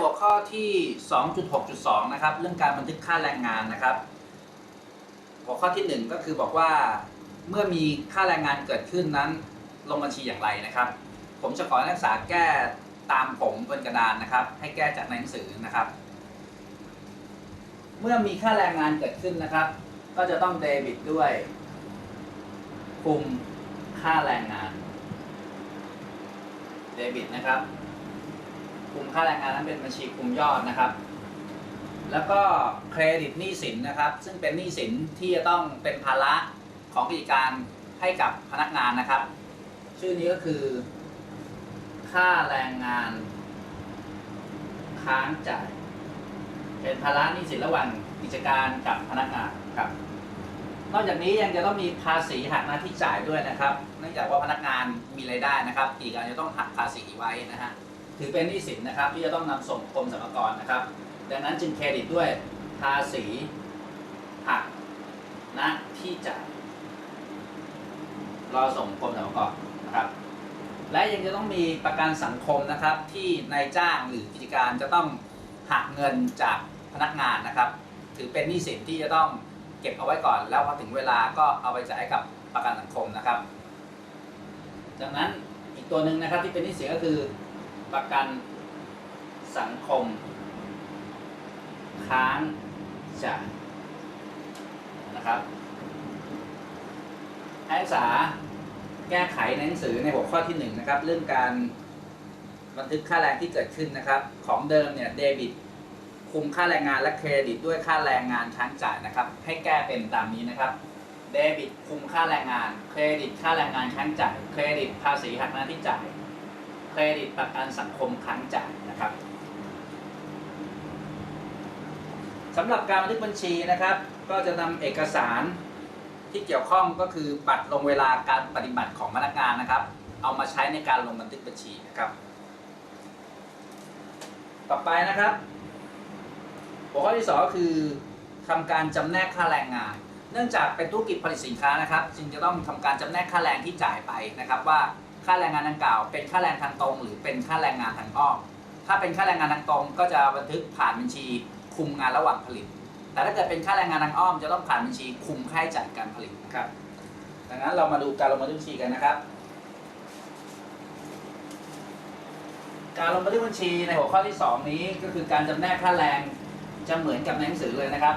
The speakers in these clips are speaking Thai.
หัวข้อที่ 2.6.2 นะครับ เรื่องการบันทึกค่าแรงงานนะครับ หัวข้อที่ 1 ก็คือบอกว่าเมื่อมีค่าแรงงานเกิดขึ้นนั้น ลงบัญชีอย่างไรนะครับ ผมจะขอนักศึกษาแก้ตามผมบนกระดานนะครับ ให้แก้จากในหนังสือนะครับ เมื่อมีค่าแรงงานเกิดขึ้นนะครับ ก็จะต้องเดบิตด้วยคุมค่าแรงงานเดบิตนะครับ คุมค่าแรงงานนั้นเป็นบัญชีคุมยอดนะครับ แล้วก็เครดิตหนี้สินนะครับ ซึ่งเป็นหนี้สินที่จะต้องเป็นภาระของกิจการให้กับพนักงานนะครับ ชื่อนี้ก็คือ ค่าแรงงาน ค้างจ่ายเป็นภาระหนี้สินระหว่างกิจการกับพนักงานครับ นอกจากนี้ยังจะต้องมีภาษีหักหน้าที่จ่ายด้วยนะครับ เนื่องจากว่าพนักงานมีรายได้นะครับกิจการจะต้องหักภาษีไว้นะฮะ ถือเป็นหนี้สินนะครับ ที่จะต้องนำส่งกรมสรรพากรนะครับ ดังนั้นจึงเครดิตด้วยภาษีหักหน้าที่จ่ายรอส่งกรมสรรพากรนะครับ และยังจะต้องมีประกันสังคมนะครับ ที่นายจ้างหรือกิจการจะต้องหักเงินจากพนักงานนะครับ ถือเป็นหนี้สินที่จะต้องเก็บเอาไว้ก่อน แล้วพอถึงเวลาก็เอาไปจ่ายกับประกันสังคมนะครับ ดังนั้นอีกตัวหนึ่งนะครับที่เป็นหนี้สินก็คือ ประกันสังคม ค้างจ่ายนะครับนักศึกษาแก้ไขในหนังสือในหัวข้อที่หนึ่งนะครับ เรื่องการบันทึกค่าแรงที่เกิดขึ้นนะครับ ของเดิมเนี่ยเดบิตคุมค่าแรงงานและเครดิตด้วยค่าแรงงานค้างจ่ายนะครับ ให้แก้เป็นตามนี้นะครับเดบิตคุมค่าแรงงาน เครดิตค่าแรงงานค้างจ่าย เครดิตภาษีหักหน้าที่จ่าย เครดิตประกันสังคมค้างจ่ายนะครับสำหรับการบันทึกบัญชีนะครับ ก็จะนำเอกสารที่เกี่ยวข้องก็คือบัตรลงเวลาการปฏิบัติของพนักงานนะครับ เอามาใช้ในการลงบันทึกบัญชีนะครับ ต่อไปนะครับหัวข้อที่สองก็คือทำการจำแนกค่าแรงงาน เนื่องจากเป็นธุรกิจผลิตสินค้านะครับ จึงจะต้องทำการจำแนกค่าแรงที่จ่ายไปนะครับ ว่า ค่าแรงงานดังกล่าว เป็นค่าแรงทางตรง หรือเป็นค่าแรงงานทางอ้อม ถ้าเป็นค่าแรงงานทางตรง ก็จะบันทึกผ่านบัญชีคุมงานระหว่างผลิต แต่ถ้าเกิดเป็นค่าแรงงานทางอ้อม จะต้องผ่านบัญชีคุมค่าใช้จ่ายการผลิตนะครับ ดังนั้นเรามาดูการลงบันทึกบัญชีกันนะครับ การลงบันทึกบัญชีในหัวข้อที่ 2 นี้ก็คือการจำแนกค่าแรงจะเหมือนกับในหนังสือเลยนะครับ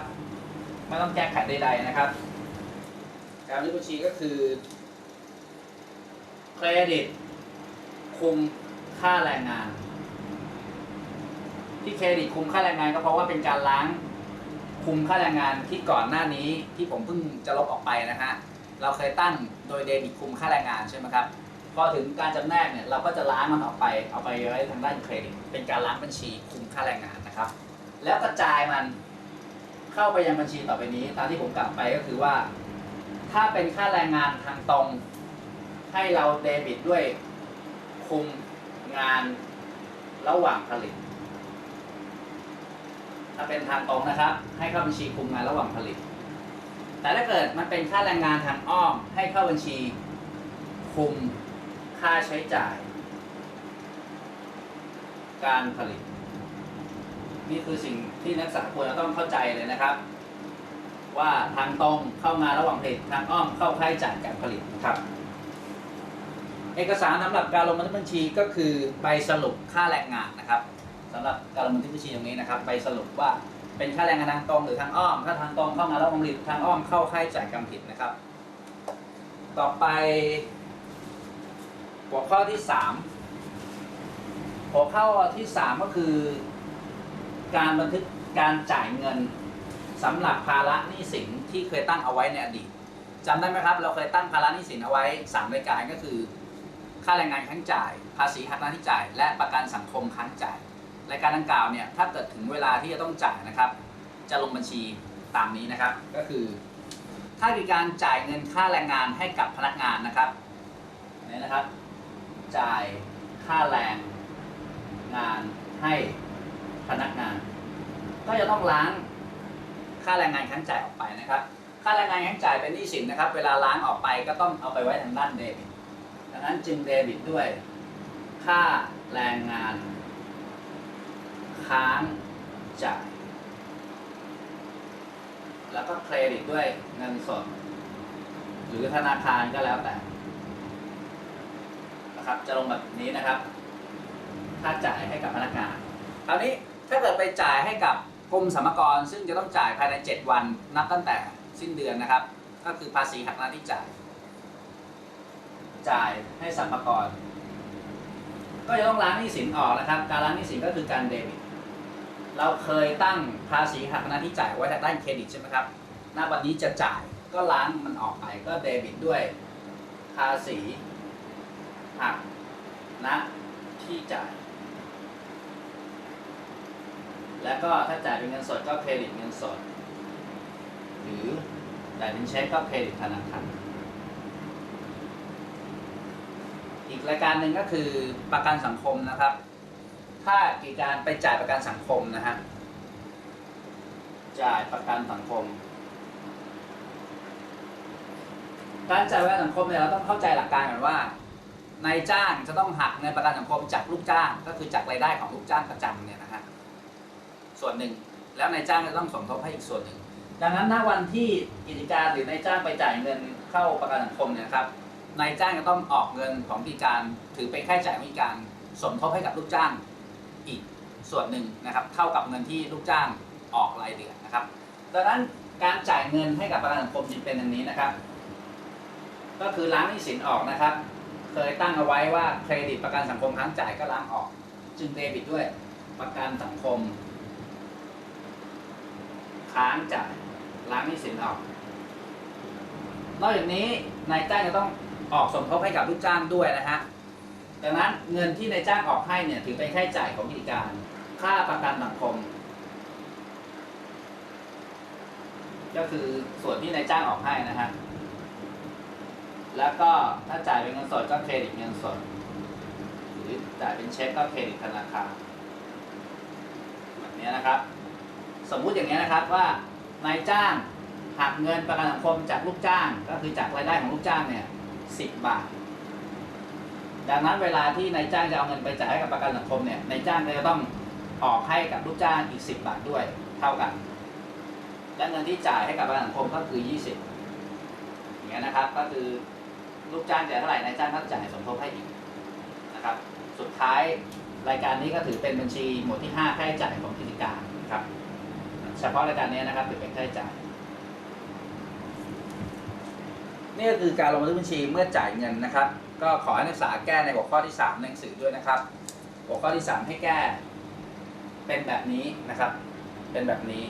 ไม่ต้องแก้ไขใดๆนะครับ การบันทึกบัญชีก็คือ เครดิต คุมค่าแรงงาน ที่เครดิตคุมค่าแรงงานก็เพราะว่าเป็นการล้างคุมค่าแรงงานที่ก่อนหน้านี้ที่ผมเพิ่งจะลบออกไปนะฮะเราเคยตั้งโดยเดบิตคุมค่าแรงงานใช่ไหมครับพอถึงการจำแนกเนี่ยเราก็จะล้างมันออกไปเอาไปไว้ทางด้านเครดิตเป็นการล้างบัญชีคุมค่าแรงงานนะครับ แล้วกระจายมันเข้าไปยังบัญชีต่อไปนี้ ตามที่ผมกลับไปก็คือว่า ถ้าเป็นค่าแรงงานทางตรง ให้เราเดบิตด้วยคุมงานระหว่างผลิต ถ้าเป็นทางตรงนะครับ ให้เข้าบัญชีคุมงานระหว่างผลิต แต่ถ้าเกิดมันเป็นค่าแรงงานทางอ้อม ให้เข้าบัญชีคุมค่าใช้จ่าย การผลิต นี่คือสิ่งที่นักศึกษาควรจะต้องเข้าใจเลยนะครับ ว่าทางตรงเข้างานระหว่างผลิตทางอ้อมเข้าค่าใช้จ่ายการผลิตนะครับ เอกสารสำหรับการลงบันทึกบัญชีก็คือใบสรุปค่าแรงงานนะครับสำหรับการลงบันทึกบัญชีตรงนี้นะครับใบสรุปว่าเป็นค่าแรงงานทางตรงหรือทางอ้อม ถ้าทางตรงเข้างานระหว่างผลิตทางอ้อมเข้าค่าใช้จ่ายการผลิตนะครับ ต่อไป หัวข้อที่สามหัวข้อที่สามก็คือ การบันทึกการจ่ายเงินสำหรับภาระหนี้สินที่เคยตั้งเอาไว้ในอดีตจำได้ไหมครับ เราเคยตั้งภาระหนี้สินเอาไว้สามรายการก็คือ ค่าแรงงานค้างจ่าย ภาษีหักหน้าที่จ่าย และประกันสังคมค้างจ่ายรายการดังกล่าวเนี่ยถ้าเกิดถึงเวลาที่จะต้องจ่ายนะครับ จะลงบัญชีตามนี้นะครับ ก็คือ ถ้ามีการจ่ายเงินค่าแรงงานให้กับพนักงานนะครับนี่นะครับ จ่ายค่าแรงงานให้พนักงาน ก็จะต้องล้างค่าแรงงานค้างจ่ายออกไปนะครับ ค่าแรงงานค้างจ่ายเป็นหนี้สินนะครับ เวลาล้างออกไปก็ต้องเอาไปไว้ทางด้านเดบิต ดังนั้นจึงเดบิตด้วย ค่าแรงงาน ค้างจ่าย แล้วก็เครดิตด้วยเงินสด หรือธนาคารก็แล้วแต่นะครับจะลงแบบนี้นะครับค่าจ่ายให้กับพนักงานคราวนี้ถ้าเกิดไปจ่ายให้กับกรมสรรพากรซึ่งจะต้องจ่ายภายใน 7 วันนับตั้งแต่สิ้นเดือนนะครับ ก็คือภาษีหักหน้าที่จ่าย จ่ายให้สรรพากร ก็จะต้องล้างหนี้สินออกนะครับ การล้างหนี้สินก็คือการเดบิต เราเคยตั้งภาษีหักหน้าที่จ่ายไว้ทางด้านเครดิตใช่ไหมครับณวันนี้จะจ่ายก็ล้างมันออกไปก็เดบิตด้วยภาษีหักณที่จ่าย แล้วก็ถ้าจ่ายเป็นเงินสดก็เครดิตเงินสด หรือจ่ายเป็นเช็คก็เครดิตธนาคาร อีกรายการหนึ่งก็คือประกันสังคมนะครับ ถ้ากิจการไปจ่ายประกันสังคมนะฮะจ่ายประกันสังคม การจ่ายประกันสังคมเนี่ยเราต้องเข้าใจหลักการก่อนว่านายจ้างจะต้องหักเงินประกันสังคมจากลูกจ้าง ก็คือจากรายได้ของลูกจ้างประจำเนี่ยนะฮะส่วนหนึ่งแล้วนายจ้างจะต้องสมทบให้อีกส่วนหนึ่ง ดังนั้นถ้าวันที่กิจการหรือนายจ้างไปจ่ายเงินเข้าประกันสังคมเนี่ยครับ นายจ้างจะต้องออกเงินของกิการ ถือเป็นค่าใช้จ่ายของกิการสมทบให้กับลูกจ้างอีกส่วนหนึ่งนะครับ เท่ากับเงินที่ลูกจ้างออกรายเดือนนะครับ ดังนั้นการจ่ายเงินให้กับประกันสังคมจึงเป็นอย่างนี้นะครับ ก็คือล้างหนี้สินออกนะครับ เคยตั้งเอาไว้ว่าเครดิตประกันสังคมค้างจ่ายก็ล้างออก จึงเดบิตด้วยประกันสังคม ค้างจ่ายล้างหนี้สินออก นอกจากนี้นายจ้างจะต้อง ออกสมทบให้กับลูกจ้างด้วยนะฮะดังนั้นเงินที่นายจ้างออกให้เนี่ยถือเป็นค่าใช้จ่ายของกิจการ ค่าประกันสังคม ก็คือส่วนที่นายจ้างออกให้นะฮะแล้วก็ถ้าจ่ายเป็นเงินสดก็เครดิตเงินสด หรือจ่ายเป็นเช็คก็เครดิตธนาคารแบบนี้นะครับ สมมุติอย่างนี้นะครับว่านายจ้างหักเงินประกันสังคมจากลูกจ้าง ก็คือจากรายได้ของลูกจ้างเนี่ย สิบบาท ดังนั้นเวลาที่นายจ้างจะเอาเงินไปจ่ายให้กับประกันสังคมเนี่ยนายจ้างก็จะต้องออกให้กับลูกจ้างอีกสิบบาทด้วยเท่ากัน และเงินที่จ่ายให้กับประกันสังคมก็คือยี่สิบอย่างเงี้ยนะครับ ก็คือลูกจ้างจ่ายเท่าไหร่นายจ้างก็จ่ายสมทบให้อีกนะครับ สุดท้ายรายการนี้ก็ถือเป็นบัญชีหมวดที่ห้าค่าใช้จ่ายของกิจการครับ เฉพาะรายการนี้นะครับถือเป็นค่าใช้จ่าย นี่ก็คือการลงบันทึกบัญชีเมื่อจ่ายเงินนะครับ ก็ขอให้นักศึกษาแก้ในหัวข้อที่ 3 ในหนังสือด้วยนะครับ หัวข้อที่ 3 ให้แก้ เป็นแบบนี้นะครับ เป็นแบบนี้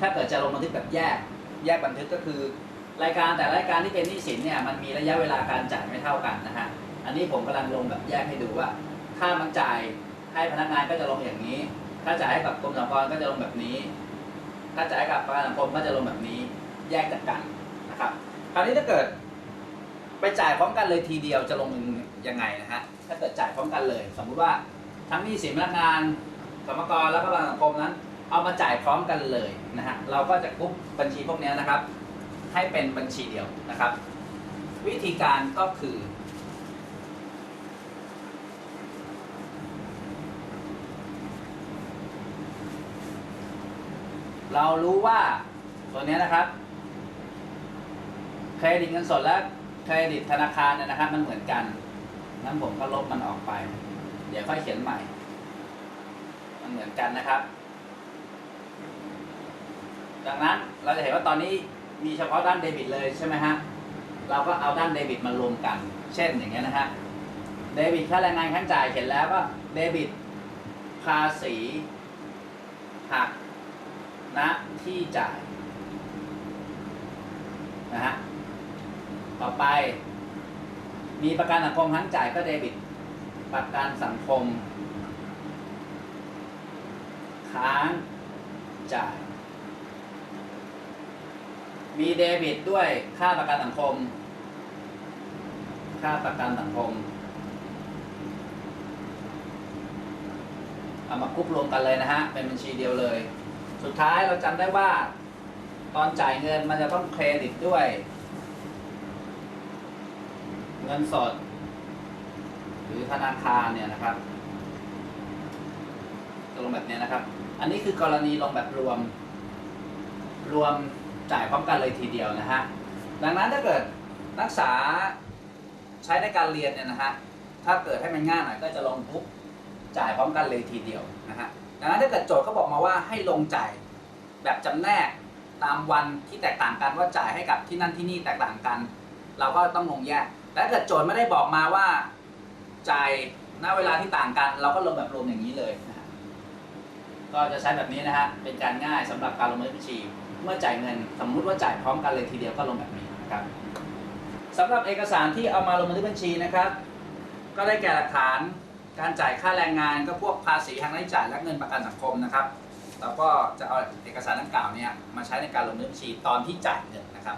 ถ้าเกิดจะลงบันทึกแบบแยก แยกบันทึกก็คือ รายการแต่รายการที่เป็นหนี้สินเนี่ยมันมีระยะเวลาการจ่ายไม่เท่ากันนะฮะ อันนี้ผมกำลังลงแบบแยกให้ดูว่า ถ้ามันจ่ายให้พนักงานก็จะลงอย่างนี้ ถ้าจ่ายให้กับกรมสรรพากรก็จะลงแบบนี้ ถ้าจ่ายให้กับประกันสังคมก็จะลงแบบนี้ แยกจากกันนะครับ คราวนี้ถ้าเกิด ไปจ่ายพร้อมกันเลยทีเดียวจะลงยังไงนะฮะถ้าเกิดจ่ายพร้อมกันเลย สมมุติว่าทั้งหนี้สินพนักงานสรรกรแล้วก็ประกันสังคมนั้น เอามาจ่ายพร้อมกันเลยนะฮะเราก็จะกรุ๊ปบัญชีพวกนี้นะครับ ให้เป็นบัญชีเดียวนะครับ วิธีการก็คือเรารู้ว่าตัวนี้นะครับ เครดิตเงินสดและ เครดิตธนาคารเนี่ยนะครับ มันเหมือนกันนั้นผมก็ลบมันออกไป เดี๋ยวค่อยเขียนใหม่ มันเหมือนกันนะครับ ดังนั้นเราจะเห็นว่าตอนนี้มีเฉพาะด้านเดบิตเลยใช่ไหมฮะ เราก็เอาด้านเดบิตมารวมกัน เช่นอย่างเงี้ยนะฮะ เดบิตค่าแรงงานขั้นจ่ายเห็นแล้วก็เดบิตภาษีหักณที่จ่ายนะฮะ ต่อไป มีประกันสังคมทั้งจ่ายก็เดบิต ประกันสังคม ค้างจ่าย มีเดบิตด้วยค่าประกันสังคม ค่าประกันสังคมเอามากรุ๊ปรวมกันเลยนะฮะ เป็นบัญชีเดียวเลย สุดท้ายเราจำได้ว่า ตอนจ่ายเงินมันจะต้องเครดิตด้วย เงินสด หรือธนาคารเนี่ยนะครับจะลงแบบนี้นะครับ อันนี้คือกรณีลงแบบรวม รวมจ่ายพร้อมกันเลยทีเดียวนะฮะดังนั้นถ้าเกิดนักศึกษาใช้ในการเรียนเนี่ยนะฮะถ้าเกิดให้มันง่ายหน่อยก็จะลงปุ๊บจ่ายพร้อมกันเลยทีเดียวนะฮะดังนั้นถ้าเกิดโจทย์เขาบอกมาว่าให้ลงจ่ายแบบจำแนกตามวันที่แตกต่างกันว่าจ่ายให้กับที่นั่นที่นี่แตกต่างกัน เราก็ต้องลงแยก แต่ถ้าเกิดโจทย์ไม่ได้บอกมาว่าจ่ายณเวลาที่ต่างกัน เราก็ลงแบบรวมอย่างนี้เลยนะก็จะใช้แบบนี้นะฮะเป็นการง่ายสำหรับการลงบันทึกบัญชี เมื่อจ่ายเงิน สมมุติว่าจ่ายพร้อมกันเลยทีเดียวก็ลงแบบนี้นะครับสำหรับเอกสารที่เอามาลงบันทึกบัญชีนะครับ ก็ได้แก่หลักฐานการจ่ายค่าแรงงานก็พวกภาษีทางรายจ่ายและเงินประกันสังคมนะครับเราก็จะเอาเอกสารดังกล่าวเนี่ยมาใช้ในการลงบันทึกบัญชีตอนที่จ่ายเงินนะครับ